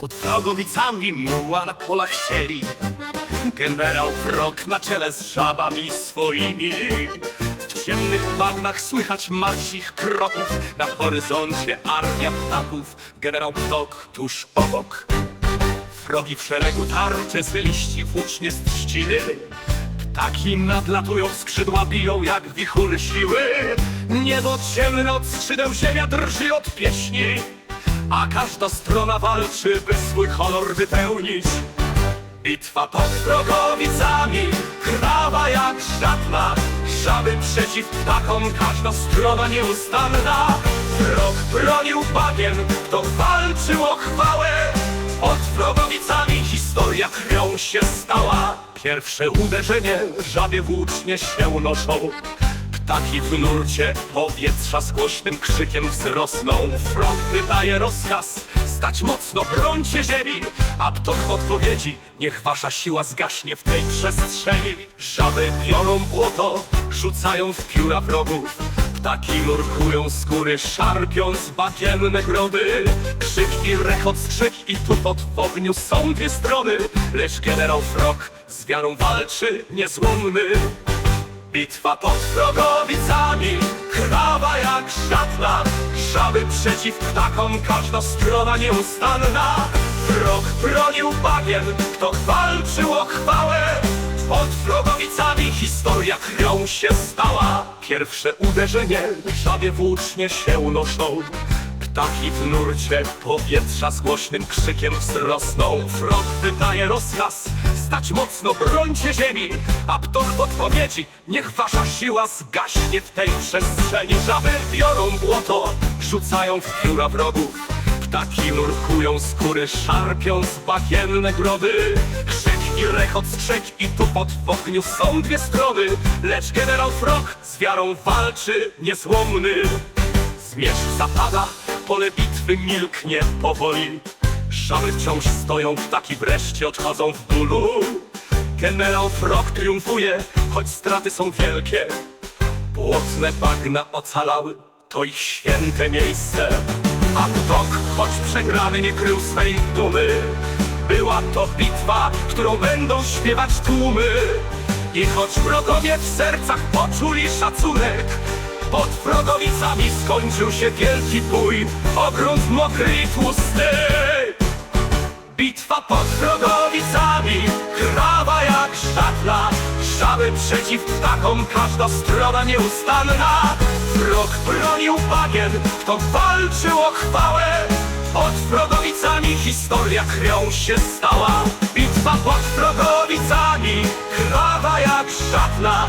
Pod wrogowicami muła na polach sieli. Generał wrog na czele z żabami swoimi. W ciemnych bagnach słychać marcich kroków. Na horyzoncie armia ptaków. Generał ptok tuż obok. Wrogi w szeregu tarcze z liści włócznie z trzciny Ptaki nadlatują, skrzydła biją jak wichury siły. Niebo ciemne od skrzydeł, ziemia drży od pieśni A każda strona walczy, by swój honor wypełnić. Bitwa pod wrogowicami, krwawa jak żadna. Żaby przeciw ptakom, każda strona nieustanna. Wrog bronił bagien, kto walczył o chwałę. Pod wrogowicami historia krwią się stała. Pierwsze uderzenie, żabie włócznie się noszą Ptaki w nurcie powietrza z głośnym krzykiem wzrosną. Frog wydaje rozkaz, stać mocno, brońcie ziemi. A ptok odpowiedzi, niech wasza siła zgaśnie w tej przestrzeni. Żaby biorą błoto, rzucają w pióra wrogów. Ptaki nurkują z góry, szarpiąc bagienne groby Krzyk i rechot, strzyk i tupot w ogniu są dwie strony. Lecz generał Frog z wiarą walczy niezłomny Bitwa pod wrogowicami, krwawa jak żadna Żaby przeciw ptakom, każda strona nieustanna. Wrog bronił bagien, kto walczył o chwałę. Pod wrogowicami historia krwią się stała. Pierwsze uderzenie, żabie włócznie się noszą Ptaki w nurcie powietrza z głośnym krzykiem wzrosną. Frog wydaje rozkaz, stać mocno, brońcie ziemi. A ptok w odpowiedzi, niech wasza siła zgaśnie w tej przestrzeni. Żaby biorą błoto, rzucają w pióra wrogów. Ptaki nurkują z góry, szarpiąc bagienne groby Krzyk i rechot, strzeć i tupot w ogniu są dwie strony. Lecz generał Frog z wiarą walczy niezłomny. Zmierzch zapada, pole bitwy milknie powoli Żaby wciąż stoją, ptaki wreszcie odchodzą w bólu. Generał Frog triumfuje, choć straty są wielkie. Błotne bagna ocalały, to ich święte miejsce. A ptok, choć przegrany, nie krył swej dumy. Była to bitwa, którą będą śpiewać tłumy. I choć wrogowie w sercach poczuli szacunek pod wrogowicami skończył się wielki bój. Ogród mokry i tłusty Bitwa pod wrogowicami Krwawa jak szatla Żaby przeciw ptakom. Każda strona nieustanna. Wrog bronił bagien Kto walczył o chwałę. Pod wrogowicami historia krwią się stała. Bitwa pod wrogowicami Krwawa jak żadna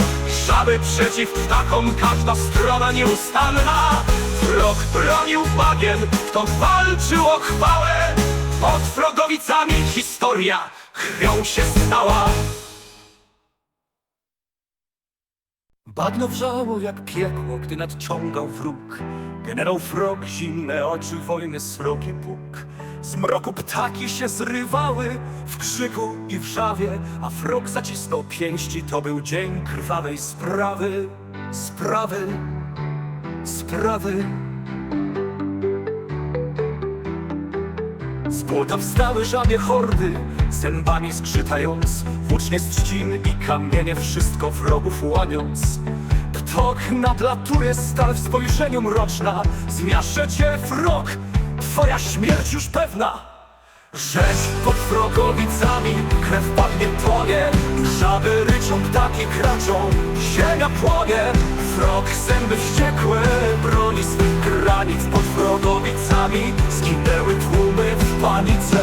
Żaby przeciw ptakom Każda strona nieustanna. Wrog bronił bagien Kto walczył o chwałę Pod wrogowicami historia krwią się stała. Bagno wrzało jak piekło, gdy nadciągał wróg. Generał Frog, zimne oczy, wojny srogi Bóg Z mroku ptaki się zrywały w krzyku i wrzawie A Frog zacisnął pięści, to był dzień krwawej sprawy. Sprawy, sprawy Z błota wstały żabie hordy, zębami skrzytając Włócznie z trzcin i kamienie wszystko wrogów łamiąc. Ptok nadlatuje stal w spojrzeniu mroczna Zmiażdżę cię wrog, twoja śmierć już pewna. Rzeź pod wrogowicami, krew padnie tonie Żaby ryczą, ptaki kraczą, ziemia płonie. Wrog zęby wściekłe, broni swych kraj останется